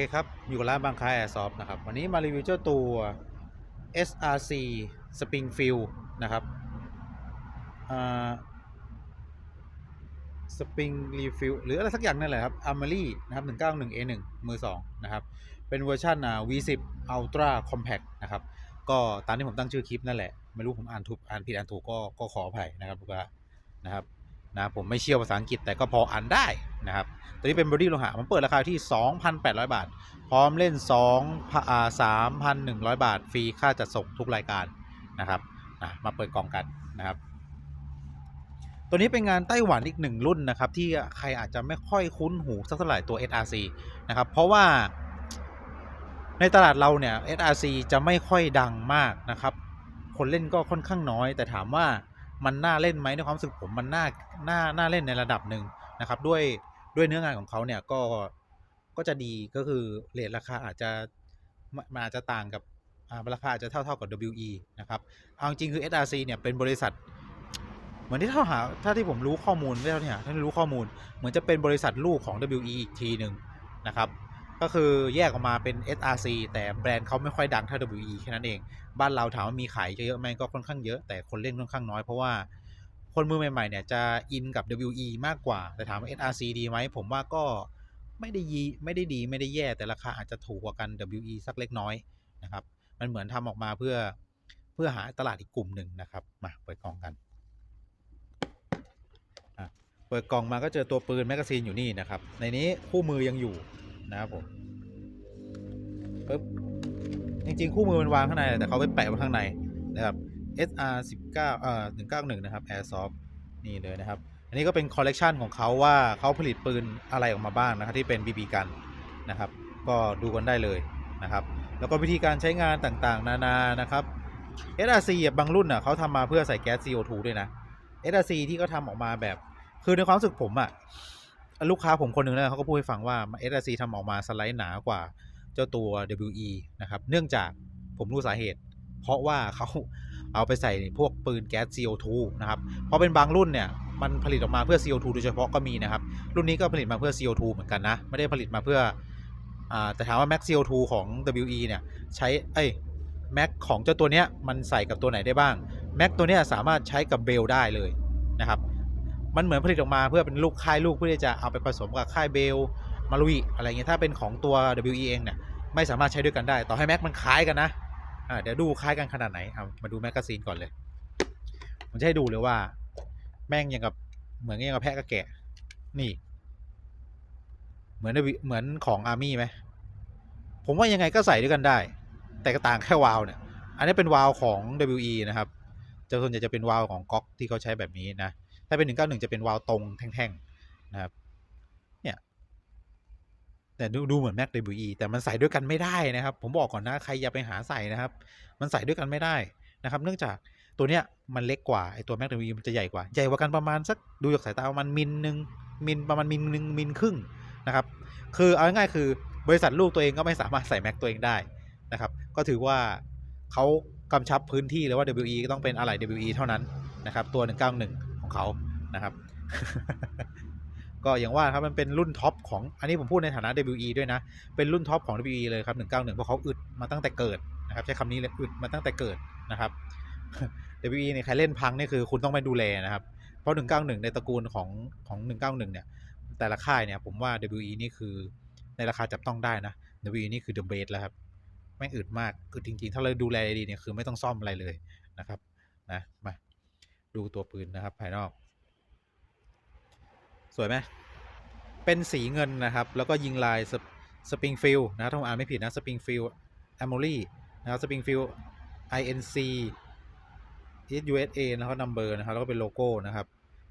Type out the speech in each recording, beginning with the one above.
อเคครับ อยู่ร้านบางคายแอร์ซอฟนะครับ วันนี้มารีวิวเจ้าตัว SRC Springfield นะครับอ่า Spring Refill หรืออะไรสักอย่างนั่นแหละครับ Armory นะครับ 191A1 มือ 2 นะครับ เป็นเวอร์ชันอ่า V10 Ultra Compact นะครับ ก็ตามที่ผมตั้งชื่อคลิปนั่นแหละ ไม่รู้ผมอ่านถูกอ่านผิดอ่านถูกก็ก็ขออภัยนะครับลูกค้านะครับ นะผมไม่เชี่ยวภาษาอังกฤษแต่ก็พออ่านได้นะครับ ตัวนี้เป็นบอดี้โลหะมันเปิดราคาที่ 2,800 บาท พร้อมเล่น2พอ่า3,100 บาท ฟรีค่าจัดส่งทุกรายการนะครับนะมาเปิดกล่องกันนะครับ ตัวนี้เป็นงานไต้หวันอีกหนึ่งรุ่นนะครับ ที่ใครอาจจะไม่ค่อยคุ้นหูสักเท่าไหร่ตัว SRC นะครับ เพราะว่าในตลาดเราเนี่ย SRC จะไม่ค่อยดังมากนะครับ คนเล่นก็ค่อนข้างน้อย แต่ถามว่า มันน่าเล่นไหมในความรู้สึกผมมันน่าน่าน่าเล่นในระดับหนึ่งนะครับ ด้วยด้วยเนื้องานของเขาเนี่ยก็ก็จะดีก็คือเรทราคาอาจจะมันอาจจะต่างกับราคาอาจจะเท่าเท่ากับ WE นะครับเอาจริงคือ SRC เนี่ยเป็นบริษัท เหมือนที่เท่าหาถ้าที่ผมรู้ข้อมูลไม่เท่าที่หาถ้ารู้ข้อมูล เหมือนจะเป็นบริษัทลูกของ WE อีกทีหนึ่งนะครับก็คือแยกออกมาเป็น SRC แต่แบรนด์เขาไม่ค่อยดังเท่า WE แค่นั้นเอง บ้านเราถามว่ามีขายเยอะไหมก็ค่อนข้างเยอะแต่คนเล่นค่อนข้างน้อยเพราะว่าคนมือใหม่ๆเนี่ยจะอินกับ WE มากกว่า แต่ถามว่า SRC ดีไหมผมว่าก็ไม่ได้ยีไม่ได้ดีไม่ได้แย่แต่ราคาอาจจะถูกกว่ากัน WE สักเล็กน้อยนะครับ มันเหมือนทำออกมาเพื่อเพื่อหาตลาดอีกกลุ่มหนึ่งนะครับ มาเปิดกล่องกันอะเปิดกล่องมาก็เจอตัวปืนแมกกาซีนอยู่นี่นะครับ ในนี้คู่มือยังอยู่นะครับผมปึ๊บ จริงๆ คู่มือมันวางข้างใน แต่เขาไปแปะไว้ข้างในนะครับ SR 19เอ่อ191 นะครับ Airsoft นี่เลยนะครับ อันนี้ก็เป็นคอลเลกชันของเขาว่าเขาผลิตปืนอะไรออกมาบ้างนะครับที่เป็น BB กันนะครับ ก็ดูกันได้เลยนะครับ แล้วก็วิธีการใช้งานต่างๆ นานานะครับ SRC บางรุ่นอะเขาทำมาเพื่อใส่แก๊ส CO2 ด้วยนะ SRC ที่เขาทำออกมาแบบ คือในความรู้สึกผมอะลูกค้าผมคนหนึ่งนะเขาก็พูดให้ฟังว่า SRC ทำออกมาสไลด์หนากว่า เจ้าตัว WE นะครับ เนื่องจากผมรู้สาเหตุ เพราะว่าเขาเอาไปใส่พวกปืนแก๊ส CO2 นะครับเพราะเป็นบางรุ่นเนี่ยมันผลิตออกมาเพื่อ CO2 โดยเฉพาะก็มีนะครับ รุ่นนี้ก็ผลิตมาเพื่อ CO2 เหมือนกันนะ ไม่ได้ผลิตมาเพื่ออ่าแต่ถามว่า Max CO2 ของ WE เนี่ยใช้เอ้ย Max ของเจ้าตัวเนี้ยมันใส่กับตัวไหนได้บ้าง Max ตัวเนี้ยสามารถใช้กับเบลได้เลยนะครับ มันเหมือนผลิตออกมาเพื่อเป็นลูกค่ายลูกเพื่อที่จะเอาไปผสมกับค่ายเบล มารุยอะไรเงี้ยถ้าเป็นของตัว WE เองเนี่ยไม่สามารถใช้ด้วยกันได้ ต่อให้แม็กมันคล้ายกันนะอ่าเดี๋ยวดูคล้ายกันขนาดไหนเอามาดูแมกกาซีนก่อนเลยผมจะให้ดูเลยว่า แม่งยังกับเหมือนยังกับแพะกับแกะ นี่ เหมือนเหมือนของอาร์มี่ไหมผมว่ายังไงก็ใส่ด้วยกันได้ แต่ก็ต่างแค่วาล์วเนี่ย อันนี้เป็นวาล์วของ WE นะครับจะส่วนใหญ่จะเป็นวาล์วของก๊อกที่เขาใช้แบบนี้นะ ถ้าเป็น 191 จะเป็นวาล์วตรงแท่งๆนะครับ แต่ดูดูเหมือน Mac WE แต่มันใส่ด้วยกันไม่ได้นะครับ ผมบอกก่อนนะใครอย่าไปหาใส่นะครับ มันใส่ด้วยกันไม่ได้นะครับ เนื่องจากตัวเนี้ยมันเล็กกว่าไอตัว Mac WE มันจะใหญ่กว่า ใหญ่กว่ากันประมาณสักดูจากสายตาประมาณมิลหนึ่งมิลประมาณมิลหนึ่งมิลครึ่งนะครับ คือเอาง่ายๆคือบริษัทลูกตัวเองก็ไม่สามารถใส่ Mac ตัวเองได้นะครับ ก็ถือว่าเขากำชับพื้นที่เลยว่า WE ก็ต้องเป็นอะไหล่ WE เท่านั้นนะครับ ตัว 191 ของเขานะครับ ก็อย่างว่าครับมันเป็นรุ่นท็อปของอันนี้ผมพูดในฐานะ WE ด้วยนะ เป็นรุ่นท็อปของ WE เลยครับ 191 เพราะเขาอึดมาตั้งแต่เกิดนะครับ ใช้คำนี้เลยอึดมาตั้งแต่เกิดนะครับ WE เนี่ยใครเล่นพังนี่คือคุณต้องไปดูแลนะครับ เพราะ 191 ในตระกูลของของ 191 เนี่ย แต่ละค่ายเนี่ยผมว่า WE นี่คือในราคาจับต้องได้นะ WE นี่คือ the best แล้วครับไม่งอึดมากอึดจริงๆ ถ้าเราดูแลดีเนี่ยคือไม่ต้องซ่อมอะไรเลยนะครับนะมาดูตัวปืนนะครับภายนอก วยไหมเป็นสีเงินนะครับ แล้วก็ยิงลายสปริงฟิลนะถ้าผมอ่านไม่ผิดนะสปริงฟิลแอม o รี่นะครับสปริงฟิล INC USA นะครับนัมเบอร์นะครับ แล้วก็เป็นโลโก้นะครับ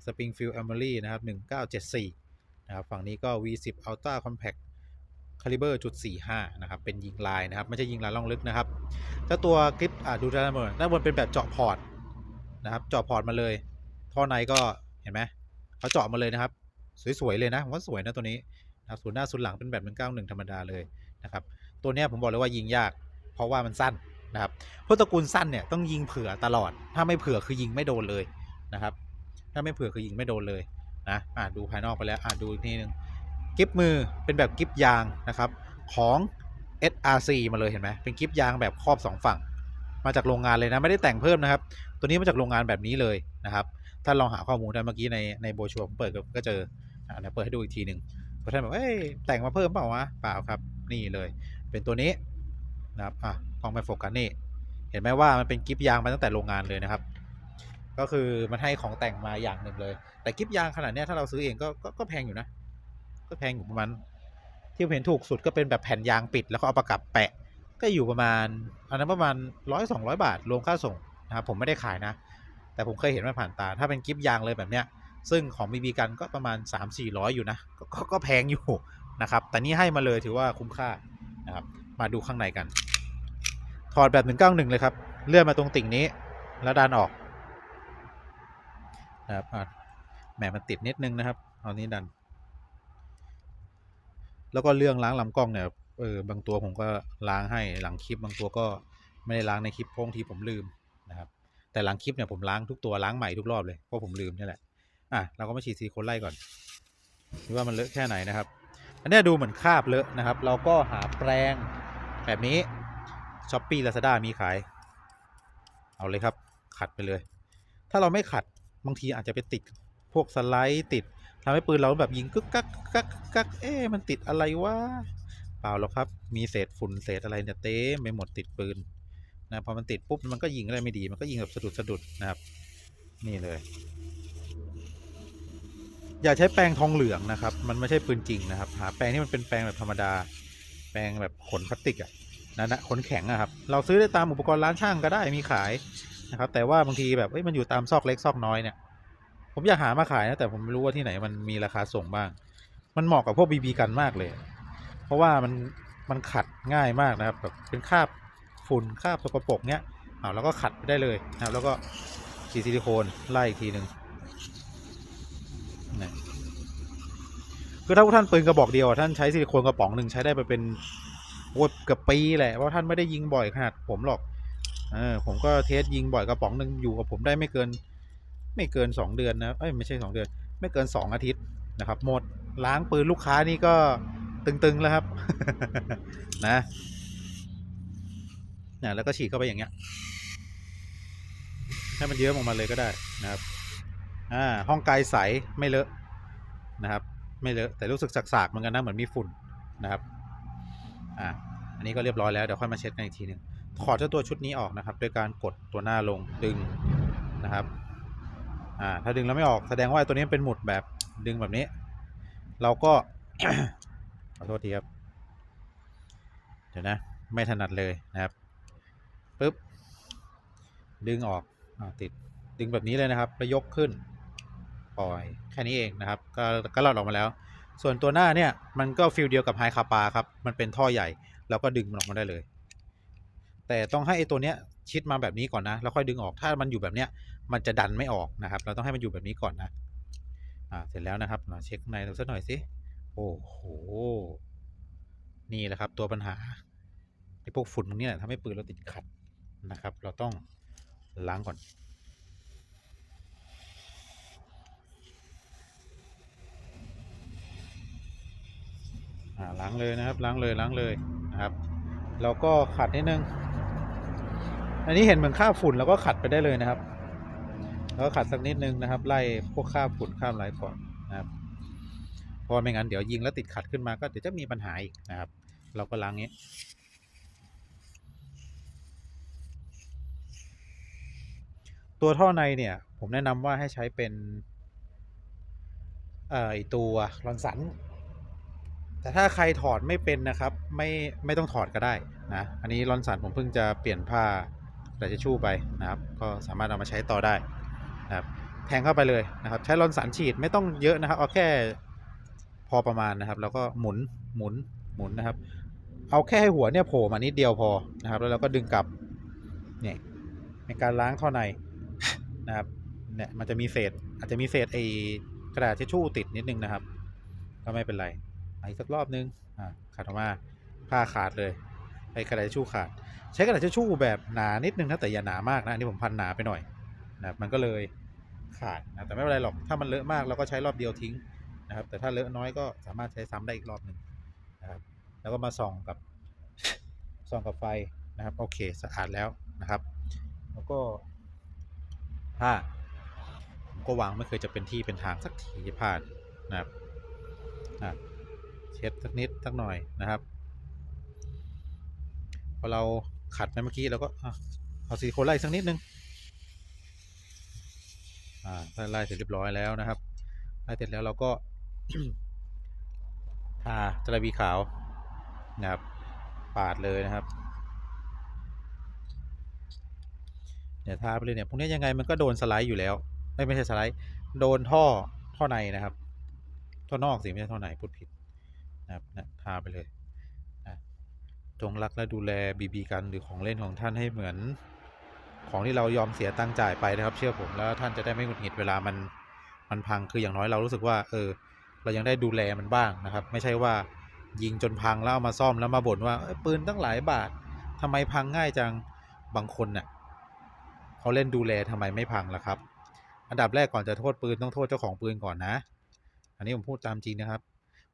สปริงฟิลแอม o รี่นะครับ 1974 นะครับ ฝั่งนี้ก็ V10 Ultra Compact คาลิเบอร์จุด45นะครับ เป็นยิงลายนะครับ ไม่ใช่ยิงลายล่องลึกนะครับเจ้าตัวคลิปอะดูด้านบนด้านบนเป็นแบบเจาะพอร์ตนะครับ เจาะพอร์ตมาเลย ท่อในก็เห็นไหมเขาเจาะมาเลยนะครับ สวยๆเลยนะผมว่าสวยนะตัวนี้นะครับส่วนหน้าส่วนหลังเป็นแบบ191 ธรรมดาเลยนะครับตัวนี้ผมบอกเลยว่ายิงยาก เพราะว่ามันสั้นนะครับเพราะตระกูลสั้นเนี่ยต้องยิงเผื่อตลอด ถ้าไม่เผื่อคือยิงไม่โดนเลยนะครับ ถ้าไม่เผื่อคือยิงไม่โดนเลยนะอะดูภายนอกไปแล้วอะดูอีกทีนึงกิฟมือเป็นแบบกิฟยางนะครับของ SRC มาเลยเห็นไหมเป็นกิฟยางแบบครอบสองฝั่ง มาจากโรงงานเลยนะไม่ได้แต่งเพิ่มนะครับ ตัวนี้มาจากโรงงานแบบนี้เลยนะครับ ถ้าลองหาข้อมูลได้เมื่อกี้ในในโบชัวผมเปิดก็เจอ เดี๋ยวเปิดให้ดูอีกทีหนึ่งเพราะท่านบอกเอ้ยแต่งมาเพิ่มเปล่าวะเปล่าครับนี่เลย เป็นตัวนี้นะครับอะกล้องไม่โฟกัสนี่ เห็นไหมว่ามันเป็นกิฟยางมาตั้งแต่โรงงานเลยนะครับ ก็คือมันให้ของแต่งมาอย่างหนึ่งเลย แต่กิฟยางขนาดเนี้ยถ้าเราซื้อเองก็ก็ก็แพงอยู่นะ ก็แพงอยู่ประมาณที่ผมเห็นถูกสุดก็เป็นแบบแผ่นยางปิดแล้วก็เอาประกับแปะ ก็อยู่ประมาณอันนั้นประมาณร้อยสองร้อยบาทรวมค่าส่งนะครับผมไม่ได้ขายนะ แต่ผมเคยเห็นมันผ่านตา ถ้าเป็นกิฟยางเลยแบบเนี้ย ซึ่งของบีบีกันก็ประมาณ 3 4 0 0 อยู่นะกก็ก็แพงอยู่นะครับ แต่นี่ให้มาเลยถือว่าคุ้มค่านะครับ มาดูข้างในกัน ถอดแบบ 191 เลยครับ เลื่อนมาตรงติ่งนี้ แล้วดันออกนะครับแหมมันติดนิดนึงนะครับ เอานี้ดัน แล้วก็เรื่องล้างลำกล้องเนี่ย เออบางตัวผมก็ล้างให้หลังคลิปบางตัวก็ไม่ได้ล้างในคลิปพราะบางที่ผมลืมนะครับ แต่หลังคลิปเนี่ยผมล้างทุกตัวล้างใหม่ทุกรอบเลยเพราะผมลืมนี่แหละ อะเราก็มาฉีดซิลิโคนไล่ก่อนดูว่ามันเลอะแค่ไหนนะครับ อันนี้ดูเหมือนคาบเลอะนะครับ เราก็หาแปรงแบบนี้ช้อปปี้ลาซาด้ามีขาย เอาเลยครับ ขัดไปเลย ถ้าเราไม่ขัดบางทีอาจจะไปติดพวกสไลด์ติดทำให้ปืนเราแบบยิงกึกกักกักกักเอ๊มันติดอะไรวะเปล่าหรอกครับ มีเศษฝุ่นเศษอะไรเนี่ยเต็มไปหมดติดปืนนะพอมันติดปุ๊บมันก็ยิงอะไรไม่ดี มันก็ยิงแบบสะดุดสะดุดนะครับ นี่เลย อย่าใช้แปรงทองเหลืองนะครับ มันไม่ใช่ปืนจริงนะครับ หาแปรงที่มันเป็นแปรงแบบธรรมดา แปรงแบบขนพลาสติกอะนั่นะขนแข็งอะครับ เราซื้อได้ตามอุปกรณ์ร้านช่างก็ได้มีขายนะครับ แต่ว่าบางทีแบบเอ้ยมันอยู่ตามซอกเล็กซอกน้อยเนี่ย ผมอยากหามาขายนะแต่ผมไม่รู้ว่าที่ไหนมันมีราคาส่งบ้าง มันเหมาะกับพวกบีบีกันมากเลย เพราะว่ามันมันขัดง่ายมากนะครับแบบเป็นคราบฝุ่นคราบสกปรกเนี้ยเอาแล้วก็ขัดไปได้เลยนะครับ แล้วก็ฉีดซิลิโคนไล่อีกทีหนึ่งนะ คือถ้าท่านปืนกระบอกเดียวท่านใช้ซิลิโคนกระป๋องหนึ่งใช้ได้ไปเป็นโอ้เกือบปีแหละเพราะท่านไม่ได้ยิงบ่อยขนาดผมหรอกเออผมก็เทสยิงบ่อยกระป๋องหนึ่งอยู่กับผมได้ไม่เกิน ไม่เกินสองเดือนนะเอ้ยไม่ใช่สองเดือน ไม่เกินสองอาทิตย์นะครับหมดล้างปืนลูกค้านี่ก็ตึงๆแล้วครับ นะเนี่ยแล้วก็ฉีดเข้าไปอย่างเงี้ยให้มันเยอะออกมาเลยก็ได้นะครับ อ่า ห้องไกลใสไม่เลอะนะครับ ไม่เลอะแต่รู้สึกสากๆเหมือนกันนะเหมือนมีฝุ่นนะครับอ่าอันนี้ก็เรียบร้อยแล้วเดี๋ยวค่อยมาเช็ดกันอีกทีหนึ่งถอดเจ้าตัวชุดนี้ออกนะครับด้วยการกดตัวหน้าลงดึงนะครับอ่าถ้าดึงแล้วไม่ออกแสดงว่าตัวนี้เป็นหมุดแบบดึงแบบนี้ เราก็ขอโทษทีครับเดี๋ยวนะไม่ถนัดเลยนะครับปึ๊บดึงออกอติดดึงแบบนี้เลยนะครับแล้วยกขึ้น ปอยแค่นี้เองนะครับ ก็ก็รอดออกมาแล้ว ส่วนตัวหน้าเนี่ยมันก็ฟิลเดียวกับไฮคาปาครับ มันเป็นท่อใหญ่ แล้วก็ดึงมันออกมาได้เลย แต่ต้องให้ไอตัวเนี้ยชิดมาแบบนี้ก่อนนะ แล้วค่อยดึงออก ถ้ามันอยู่แบบเนี้ย มันจะดันไม่ออกนะครับ เราต้องให้มันอยู่แบบนี้ก่อนนะ อ่า เสร็จแล้วนะครับมาเช็คในดูสักหน่อยสิ โอ้โห นี่แหละครับตัวปัญหาไอ้พวกฝุ่นตรงนี้แหละทำให้ปืนเราติดขัดนะครับ เราต้องล้างก่อน ล้างเลยนะครับ ล้างเลยล้างเลยนะครับ แล้วก็ขัดนิดนึง อันนี้เห็นเหมือนคราบฝุ่นแล้วก็ขัดไปได้เลยนะครับ แล้วก็ขัดสักนิดนึงนะครับ ไล่พวกคราบฝุ่นคราบอะไรก่อนนะครับเพราะไม่งั้นเดี๋ยวยิงแล้วติดขัดขึ้นมาก็เดี๋ยวจะมีปัญหาอีกนะครับ เราก็ล้างงี้ตัวท่อในเนี่ย ผมแนะนำว่าให้ใช้เป็น เอ่อไอตัวรอนสัน แต่ถ้าใครถอดไม่เป็นนะครับ ไม่ไม่ต้องถอดก็ได้นะอันนี้รอนสันผมเพิ่งจะเปลี่ยนผ้ากระดาษชชู่ไปนะครับ ก็สามารถเอามาใช้ต่อได้นะครับแทงเข้าไปเลยนะครับ ใช้รอนสันฉีดไม่ต้องเยอะนะครับเอาแค่พอประมาณนะครับ แล้วก็หมุนหมุนหมุนนะครับ เอาแค่ให้หัวเนี่ยโผล่มานิดเดียวพอนะครับ แล้วเราก็ดึงกลับเนี่ยในการล้างท่อในนะครับเนี่ยมันจะมีเศษ อาจจะมีเศษไอ้กระดาษทิชชู่ติดนิดนึงนะครับ ก็ไม่เป็นไร อีกสักรอบนึงอ่าขัดออกมาผ้าขาดเลยไอ้กระดาษชู่ขาด ใช้กระดาษชู่แบบหนานิดนึงนะแต่อย่าหนามากนะอันนี้ผมพันหนาไปหน่อยนะมันก็เลยขาดนะแต่ไม่เป็นไรหรอกถ้ามันเลอะมากเราก็ใช้รอบเดียวทิ้งนะครับ แต่ถ้าเลอะน้อยก็สามารถใช้ซ้ำได้อีกรอบหนึ่งนะครับแล้วก็มาส่องกับส่องกับไฟนะครับโอเคสะอาดแล้วนะครับ แล้วก็ผ้าผมก็วางไม่เคยจะเป็นที่เป็นทางสักทีผ้านะครับอะ เช็ดสักนิดสักหน่อยนะครับพอเราขัดไปเมื่อกี้เราก็เอาซิลิโคนไล่สักนิดนึงอ่าถ้าไล่เสร็จเรียบร้อยแล้วนะครับไล่เสร็จแล้วเราก็ทาจระบีขาวนะครับปาดเลยนะครับเนี่ยทาไปเลยเนี่ยพวกนี้ยังไงมันก็โดนสไลด์อยู่แล้ว ไม่ไม่ใช่สไลด์ โดนท่อท่อในนะครับ ท่อนอกสิไม่ใช่ท่อในพูดผิด นะครับนะทาไปเลยนะจงรักและดูแลบีบีกันหรือของเล่นของท่านให้เหมือน ของที่เรายอมเสียตังค์จ่ายไปนะครับ เชื่อผมแล้วท่านจะได้ไม่หงุดหงิดเวลามันมันพังคืออย่างน้อยเรารู้สึกว่า เออ เรายังได้ดูแลมันบ้างนะครับ ไม่ใช่ว่ายิงจนพังแล้วเอามาซ่อมแล้วมาบ่นว่าปืนตั้งหลายบาททำไมพังง่ายจังบางคนเน่ะเขาเล่นดูแลทำไมไม่พังล่ะครับ อันดับแรกก่อนจะโทษปืนต้องโทษเจ้าของปืนก่อนนะ อันนี้ผมพูดตามจริงนะครับ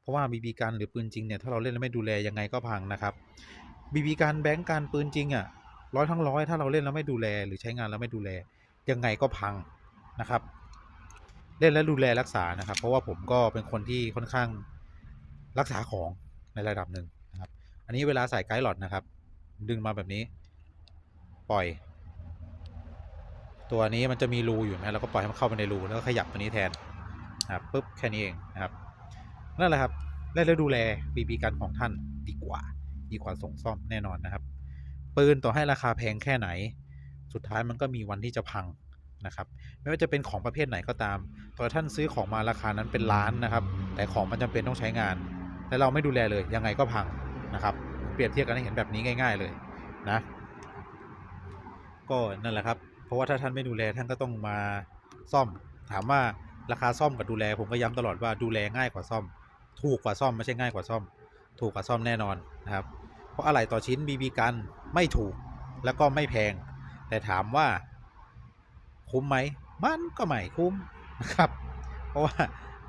เพราะว่าบีบีกันหรือปืนจริงเนี่ยถ้าเราเล่นแล้วไม่ดูแลยังไงก็พังนะครับบีบีกันแบงก์การปืนจริงอะร้อยทั้งร้อยถ้าเราเล่นแล้วไม่ดูแลหรือใช้งานแล้วไม่ดูแลยังไงก็พังนะครับ เล่นและดูแลรักษานะครับ เพราะว่าผมก็เป็นคนที่ค่อนข้างรักษาของในระดับหนึ่งนะครับ อันนี้เวลาใส่ไกด์หลอดนะครับ ดึงมาแบบนี้ ปล่อย ตัวนี้มันจะมีรูอยู่ไหมเราก็ปล่อยให้มันเข้าไปในรูแล้วก็ขยับตัวนี้แทนนะครับปุ๊บแค่นี้เองนะครับ นั่นแหละครับแล้วดูแลบีบีกันของท่านดีกว่า ดีกว่าส่งซ่อมแน่นอนนะครับ ปืนต่อให้ราคาแพงแค่ไหน สุดท้ายมันก็มีวันที่จะพังนะครับ ไม่ว่าจะเป็นของประเภทไหนก็ตามต่อท่านซื้อของมาราคานั้นเป็นล้านนะครับ แต่ของมันจำเป็นต้องใช้งานและเราไม่ดูแลเลยยังไงก็พังนะครับ เปรียบเทียบกันให้เห็นแบบนี้ง่าย ๆเลยนะ ก็นั่นแหละครับ เพราะว่าถ้าท่านไม่ดูแลท่านก็ต้องมาซ่อม ถามว่าราคาซ่อมกับดูแลผมก็ย้ำตลอดว่าดูแลง่ายกว่าซ่อม ถูกกว่าซ่อมไม่ใช่ง่ายกว่าซ่อม ถูกกว่าซ่อมแน่นอนนะครับ เพราะอะไหล่ต่อชิ้นบีบีกันไม่ถูกแล้วก็ไม่แพง แต่ถามว่าคุ้มไหมมันก็ไม่คุ้มนะครับ เพราะว่า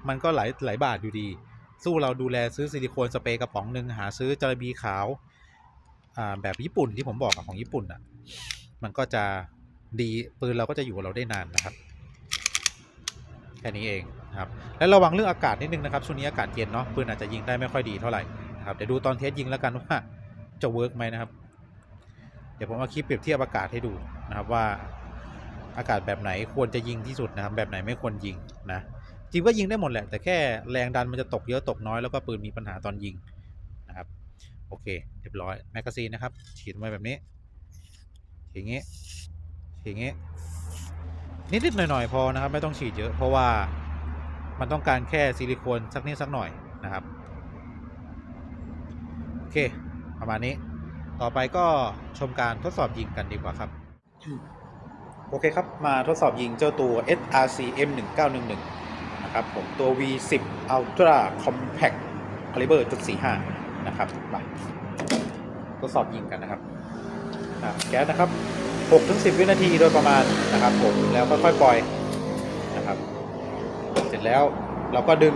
มันก็หลายหลายบาทอยู่ดี สู้เราดูแลซื้อซิลิโคนสเปรย์กระป๋องหนึ่งหาซื้อจระบีขาวาแบบญี่ปุ่นที่ผมบอกของญี่ปุ่นอะ มันก็จะดีปืนเราก็จะอยู่กับเราได้นานนะครับ แค่นี้เอง นะครับและระวังเรื่องอากาศนิดนึงนะครับช่วงนี้อากาศเย็นเนาะปืนอาจจะยิงได้ไม่ค่อยดีเท่าไหร่นะครับเดี๋ยวดูตอนเทสยิงแล้วกันว่าจะเวิร์กไหมนะครับ เดี๋ยวผมเอาคลิปเปรียบเทียบอากาศให้ดูนะครับว่าอากาศแบบไหนควรจะยิงที่สุดนะครับ แบบไหนไม่ควรยิงนะจริงก็ยิงได้หมดแหละ แต่แค่แรงดันมันจะตกเยอะตกน้อยแล้วก็ปืนมีปัญหาตอนยิงนะครับ โอเค เรียบร้อยแมกกาซีนนะครับ ฉีดลงไปแบบนี้อย่างงี้อย่างงี้นิดๆหน่อยๆพอนะครับ ไม่ต้องฉีดเยอะเพราะว่า มันต้องการแค่ซิลิโคนสักนิดสักหน่อยนะครับ โอเค ประมาณนี้ ต่อไปก็ชมการทดสอบยิงกันดีกว่าครับ โอเคครับ มาทดสอบยิงเจ้าตัว SRC M1911 นะครับผมตัว V10 Ultra Compact Caliber .45 นะครับมาทดสอบยิงกันนะครับแก๊สนะครับ6-10 วินาทีโดยประมาณนะครับผมแล้วค่อยๆปล่อย ร็จแล้ว เราก็ดึง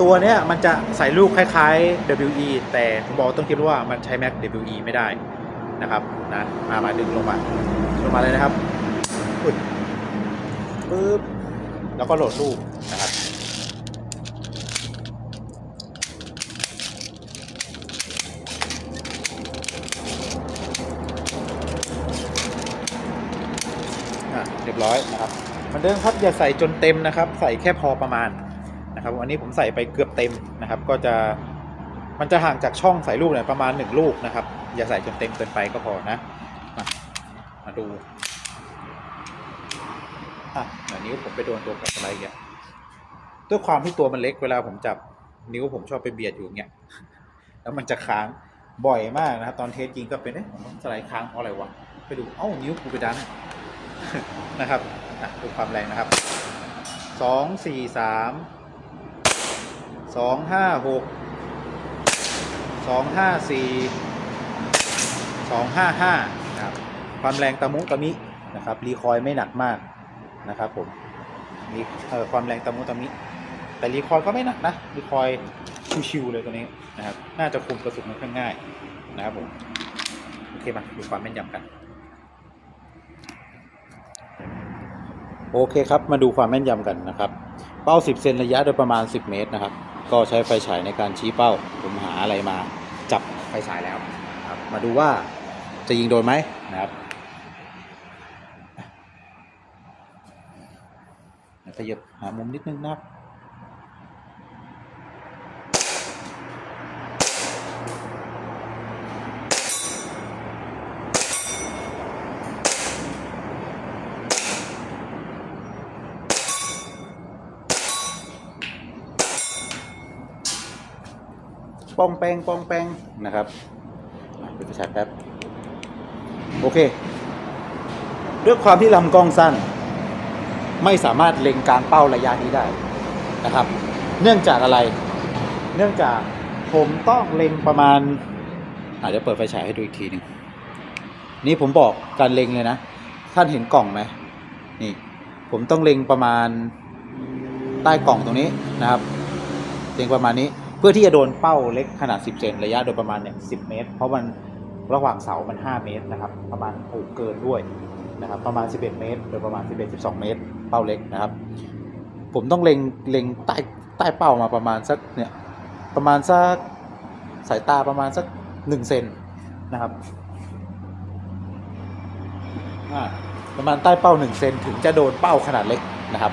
ตัวเนี้ยมันจะใส่ลูกคล้ายๆ WE แต่ผมบอกต้องคิดว่ามันใช้ Mac WE ไม่ได้นะครับนะมามาดึงลงมาลงมาเลยนะครับอุ๊ยปึ๊บแล้วก็โหลดลูกนะครับอะเรียบร้อยนะ อนเดิมครับอย่าใส่จนเต็มนะครับ ใส่แค่พอประมาณนะครับวันนี้ผมใส่ไปเกือบเต็มนะครับ ก็จะมันจะห่างจากช่องใส่ลูกเนี่ยประมาณหนึ่งลูกนะครับ อย่าใส่จนเต็มเกินไปก็พอนะมามาดูอะเดี๋ยวนิ้วผมไปโดนตัวกับอะไรเงี้ยด้วยความที่ตัวมันเล็กเวลาผมจับนิ้วผมชอบไปเบียดอยู่เงี้ยแล้วมันจะค้างบ่อยมากนะครับ ตอนเทสจริงก็เป็นเอ๊ะผมสไลด์ค้างเพราะอะไรวะไปดูเอ้านิ้วกูไปดันนะครับ อะดูความแรงนะครับสองสี่สามสองห้าหกสองห้าสี่สองห้าห้านะครับความแรงตะมุตะมินะครับรีคอยไม่หนักมากนะครับผมรีเอ่อความแรงตะมุตะมิ แต่รีคอยก็ไม่หนักนะรีคอยชิวๆเลยตัวนี้นะครับ น่าจะคุมกระสุนค่อนข้างง่ายนะครับผม โอเคมาดูความแม่นยำกัน โอเคครับ มาดูความแม่นยำกันนะครับ เป้า 10 เซนระยะโดยประมาณ 10 เมตรนะครับ ก็ใช้ไฟฉายในการชี้เป้า ผมหาอะไรมาจับไฟฉายแล้วครับ มาดูว่าจะยิงโดนไหมนะครับขยับหามุมนิดนึงนะครับ ปองแปงปองแปงนะครับอะปิดไฟฉายแป๊บโอเคด้วยความที่ลำกล้องสั้น ไม่สามารถเล็งกางเป้าระยะนี้ได้นะครับ เนื่องจากอะไร เนื่องจากผมต้องเล็งประมาณอาจจะเปิดไฟฉายให้ดูอีกทีหนึ่งนี่ผมบอกการเล็งเลยนะ ท่านเห็นกล่องไหมนี่ ผมต้องเล็งประมาณใต้กล่องตรงนี้นะครับ เล็งประมาณนี้ เพื่อที่จะโดนเป้าเล็กขนาด 10 เซนระยะโดยประมาณเนี่ย10 เมตร เพราะมันระหว่างเสามัน 5 เมตรนะครับประมาณโอ้เกินด้วยนะครับประมาณ 11 เมตร โดยประมาณ 11 12 เมตร เป้าเล็กนะครับ ผมต้องเล็งเล็งใต้ใต้เป้ามาประมาณสักเนี่ยประมาณสักสายตาประมาณสัก 1 เซนนะครับอ่าประมาณใต้เป้า 1 เซนถึงจะโดนเป้าขนาดเล็กนะครับ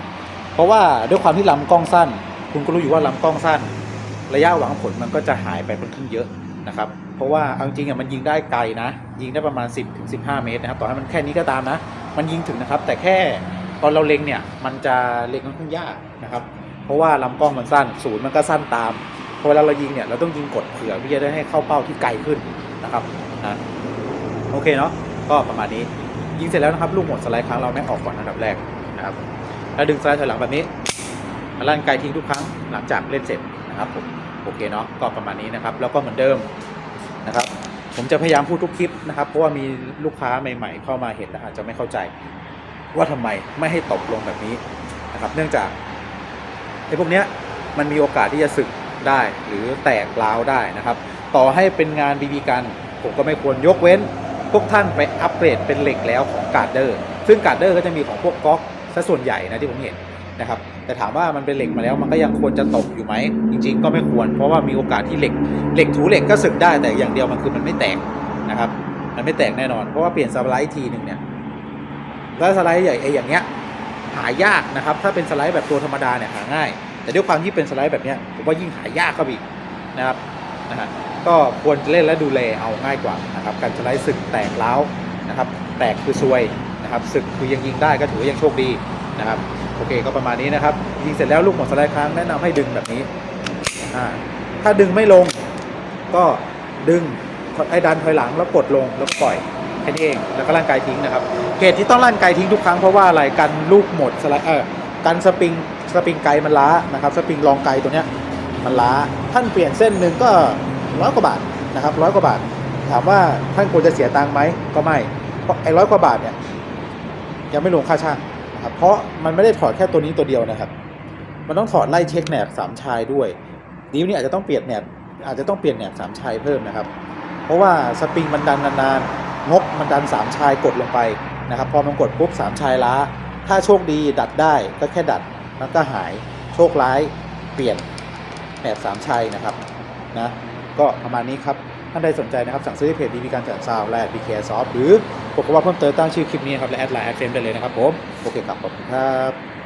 เพราะว่าด้วยความที่ลำกล้องสั้น คุณก็รู้อยู่ว่าลำกล้องสั้น ระยะหวังผลมันก็จะหายไปค่อนข้างเยอะนะครับ เพราะว่าเอาจริงๆอะมันยิงได้ไกลนะ ยิงได้ประมาณ 10ถึง15เมตรนะครับต่อให้มันแค่นี้ก็ตามนะ มันยิงถึงนะครับ แต่แค่ตอนเราเล็งเนี่ยมันจะเล็งค่อนข้างยากนะครับ เพราะว่าลำกล้องมันสั้นศูนย์มันก็สั้นตามพอเวลาเรายิงเนี่ยเราต้องยิงกดเผื่อที่จะได้ให้เข้าเป้าที่ไกลขึ้นนะครับนะโอเคเนาะก็ประมาณนี้ยิงเสร็จแล้วนะครับลูกหมดสไลด์ครั้งเราไม่ออกก่อนอันดับแรกนะครับแล้วดึงสไลด์ถอยหลังแบบนี้ลั่นไกลทิ้งทุกครั้งหลังจากเล่นเสร็จ นะครับผมโอเคเนาะก็ประมาณนี้นะครับ แล้วก็เหมือนเดิมนะครับ ผมจะพยายามพูดทุกคลิปนะครับเพราะว่ามีลูกค้าใหม่ ๆ เข้ามาเห็นแล้วอาจจะไม่เข้าใจว่าทำไมไม่ให้ตกลงแบบนี้นะครับ เนื่องจากไอ้พวกเนี้ยมันมีโอกาสที่จะสึกได้หรือแตกร้าวได้นะครับ ต่อให้เป็นงานบีบีกัน ผมก็ไม่ควรยกเว้น พวกท่านไปอัปเกรดเป็นเหล็กแล้วของการ์เดอร์ ซึ่งการ์เดอร์ก็จะมีของพวกก๊อกซะส่วนใหญ่นะที่ผมเห็นนะครับ แต่ถามว่ามันเป็นเหล็กมาแล้วมันก็ยังควรจะตกอยู่ไหมจริง ๆ ก็ไม่ควร เพราะว่ามีโอกาสที่เหล็กเหล็กถูเหล็กก็สึกได้แต่อย่างเดียวมันคือมันไม่แตกนะครับ มันไม่แตกแน่นอน เพราะว่าเปลี่ยนสไลด์ทีหนึ่งเนี่ยแล้วสไลด์ใหญ่ไอ้อย่างเงี้ยหายากนะครับ ถ้าเป็นสไลด์แบบตัวธรรมดาเนี่ยหาง่าย แต่ด้วยความที่เป็นสไลด์แบบเนี้ยผมว่ายิ่งหายากเข้าไปอีกนะครับนะฮะก็ควรจะเล่นและดูแลเอาง่ายกว่านะครับการสไลด์สึกแตกร้าวนะครับ แตกคือซวยนะครับสึกคือยังยิงได้ก็ถือว่ายังโชคดีนะครับ โอเคก็ประมาณนี้นะครับยิงเสร็จแล้วลูกหมดสไลด์ครั้งแนะนำให้ดึงแบบนี้อ่าถ้าดึงไม่ลง ก็ดึงไอ้ดันถอยหลังแล้วกดลงแล้วปล่อยแค่นี้เองแล้วก็ร่างกายทิ้งนะครับเหตุที่ต้องร่างกายทิ้งทุกครั้งเพราะว่าอะไรกันลูกหมดสไลด์เออกันสปริงสปริงไกมันล้านะครับสปริงรองไกตัวเนี้ยมันล้าท่านเปลี่ยนเส้นหนึ่งก็ร้อยกว่าบาทนะครับร้อยกว่าบาท ถามว่าท่านควรจะเสียตังค์ไหมก็ไม่เพราะไอ้ร้อยกว่าบาทเนี่ยยังไม่รวมค่าช่าง นะครับเพราะมันไม่ได้ถอดแค่ตัวนี้ตัวเดียวนะครับ มันต้องถอดไล่เช็คแหนบสามชายด้วยนิ้วนี่อาจจะต้องเปลี่ยนแหนบอาจจะต้องเปลี่ยนแหนบสามชายเพิ่มนะครับ เพราะว่าสปริงมันดันนานๆงบมันดันสามชายกดลงไปนะครับพอมันกดปุ๊บสามชายล้า ถ้าโชคดีดัดได้ก็แค่ดัดมันก็หายโชคร้ายเปลี่ยนแหนบสามชายนะครับนะก็ประมาณนี้ครับ ท่านใดสนใจนะครับสั่งซื้อที่เพจดีมีการจัดซาวและบีเคซอฟหรือบอกว่าเพิ่มเติมตั้งชื่อคลิปนี้ครับและแอดไลน์แอดเฟรมได้เลยนะครับผมโอเคครับขอบคุณครับ